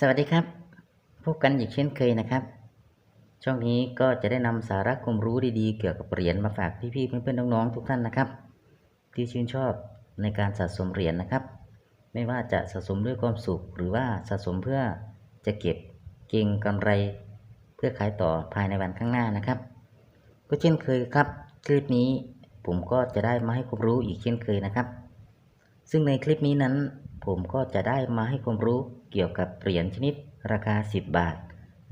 สวัสดีครับ พบกันอีกเช่นเคยนะครับ ช่องนี้ก็จะได้นำสาระความรู้ดีๆ เกี่ยวกับเหรียญมาฝากพี่ๆเพื่อนๆน้องๆทุกท่านนะครับ ที่ชื่นชอบในการสะสมเหรียญนะครับ ไม่ว่าจะสะสมด้วยความสุข หรือว่าสะสมเพื่อจะเก็บเก็งกำไร เพื่อขายต่อภายในวันข้างหน้านะครับ ก็เช่นเคยครับคลิปนี้ผมก็จะได้มาให้ความรู้อีกเช่นเคยนะครับ ซึ่งในคลิปนี้นั้น ผมก็จะได้มาให้ความรู้เกี่ยวกับเหรียญชนิดราคา 10 บาท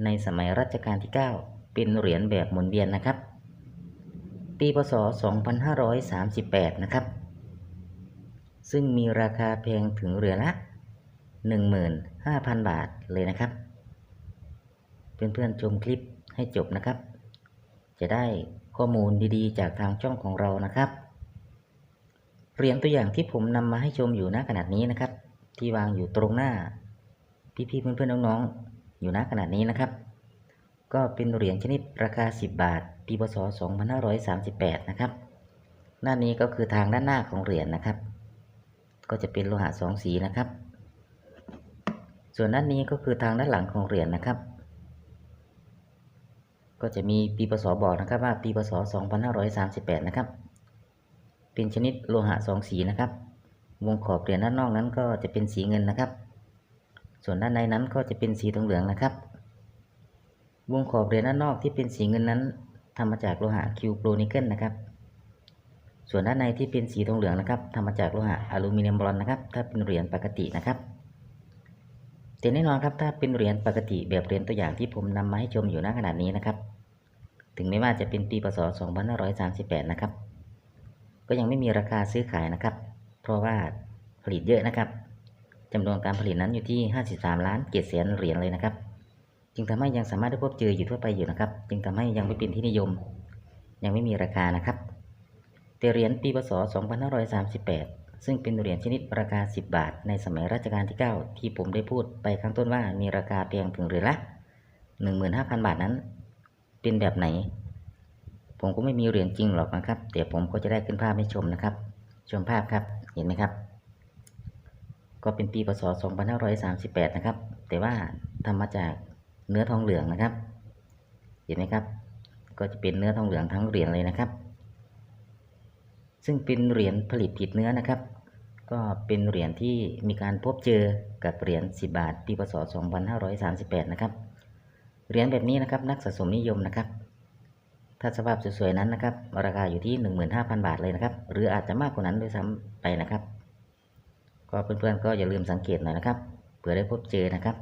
ในสมัยรัชกาลที่ 9 เป็นเหรียญแบบหมุนเวียนนะครับ ปีพศ 2538 นะครับ ซึ่งมีราคาแพงถึงเหรียญละ 15,000 บาทเลยนะครับ เพื่อนๆชมคลิปให้จบนะครับ จะได้ข้อมูลดีๆ จากทางช่องของเรานะครับเหรียญตัวอย่างที่ผมนำมาให้ชมอยู่ณขณะนี้นะครับ ที่วางอยู่ตรงหน้า พี่ๆเพื่อนๆน้องๆอยู่ณขณะนี้นะครับ ก็เป็นเหรียญชนิดราคา 10 บาท ปีพศ 2538 นะครับหน้านี้ก็คือทางด้านหน้าของเหรียญนะครับ ก็จะเป็นโลหะสองสีนะครับ ส่วนด้านนี้ก็คือทางด้านหลังของเหรียญนะครับ ก็จะมีปีพศบอกนะครับว่าปีพศ 2538 นะครับ เป็นชนิดโลหะสองสีนะครับ วงขอบเหรียญด้านนอกนั้นก็จะเป็นสีเงินนะครับ ส่วนด้านในนั้นก็จะเป็นสีทองเหลืองนะครับ วงขอบเหรียญด้านนอกที่เป็นสีเงินนั้นทำมาจากโลหะคิวโปรนิเกิลนะครับ ส่วนด้านในที่เป็นสีทองเหลืองนะครับทำมาจากโลหะอลูมิเนียมบรอนนะครับ ถ้าเป็นเหรียญปกตินะครับแต่แน่นอนครับถ้าเป็นเหรียญปกติแบบเหรียญตัวอย่างที่ผมนำมาให้ชมอยู่ณขณะนี้นะครับ ถึงไม่ว่าจะเป็นปีพศ2538 นะครับ ก็ยังไม่มีราคาซื้อขายนะครับ เพราะว่าผลิตเยอะนะครับจำนวนการผลิตนั้นอยู่ที่ 53 ล้านเกศแสนเหรียญเลยนะครับ จึงทำให้ยังสามารถได้พบเจออยู่ทั่วไปอยู่นะครับ จึงทำให้ยังไม่เป็นที่นิยม ยังไม่มีราคานะครับแต่เหรียญปีพศ 2538 ซึ่งเป็นเหรียญชนิดราคา 10 บาท ในสมัยรัชกาลที่ 9 ที่ผมได้พูดไปข้างต้นว่ามีราคาแพงถึงเหรียญละ 15,000 บาทนั้น เป็นแบบไหน ผมก็ไม่มีเหรียญจริงหรอกนะครับแต่ผมก็จะได้ขึ้นภาพให้ชมนะครับ ชมภาพครับเห็นไหมครับ ก็เป็นปีพศ 2538 นะครับ แต่ว่าทำมาจากเนื้อทองเหลืองนะครับ เห็นไหมครับ ก็จะเป็นเนื้อทองเหลืองทั้งเหรียญเลยนะครับ ซึ่งเป็นเหรียญผลิตผิดเนื้อนะครับ ก็เป็นเหรียญที่มีการพบเจอกับเหรียญ10บาทปีพศ 2538 นะครับเหรียญแบบนี้นะครับ นักสะสมนิยมนะครับ ถ้าสภาพสวยๆนั้นนะครับราคาอยู่ที่ 15,000 บาทเลยนะครับ หรืออาจจะมากกว่านั้นด้วยซ้ำไปนะครับ ก็เพื่อนๆก็อย่าลืมสังเกตหน่อยนะครับเผื่อได้พบเจอนะครับ